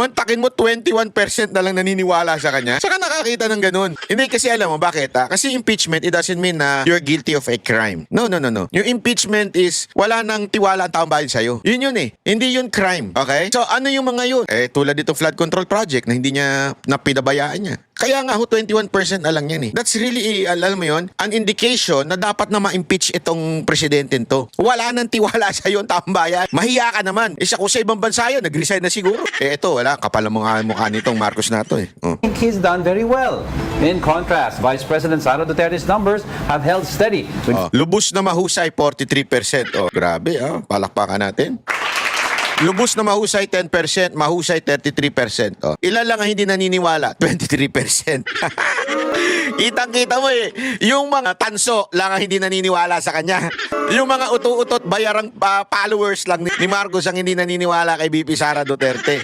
mantakin mo 21% na lang naniniwala sa kanya. Saka nakakita ng ganun. Hindi kasi alam mo bakit ha? Kasi impeachment, it doesn't mean na you're guilty of a crime. No, no, no, no. Yung impeachment is wala nang tiwala ang taong bayan sa'yo. Yun yun eh. Hindi yun crime. Okay? So ano yung mga yun? Eh tulad itong flood control project na hindi niya napinabayaan niya. Kaya nga ho, 21% na lang yan eh. That's really, eh, alam mo yun, an indication na dapat na ma-impeach itong presidente to. Wala nang tiwala sa iyo ang taong bayan. Mahiya ka naman. Eh siya kung sa ibang bansa yun, nag-resign na siguro. Eh ito, wala, kapal ang mukha, mukha nitong Marcos na to eh. Oh. think he's done very well. In contrast, Vice President Sara Duterte's numbers have held steady with Oh, lubos na mahusay, 43%. Oh, grabe, ah. palakpakan natin. Lubos na mahusay, 10%. Mahusay, 33%. Oh. Ilan lang ang hindi naniniwala? 23%. Kitang-kita mo eh. Yung mga tanso lang ang hindi naniniwala sa kanya. Yung mga utu-utot bayarang ah, followers lang ni Marcos ang hindi naniniwala kay BP Sara Duterte.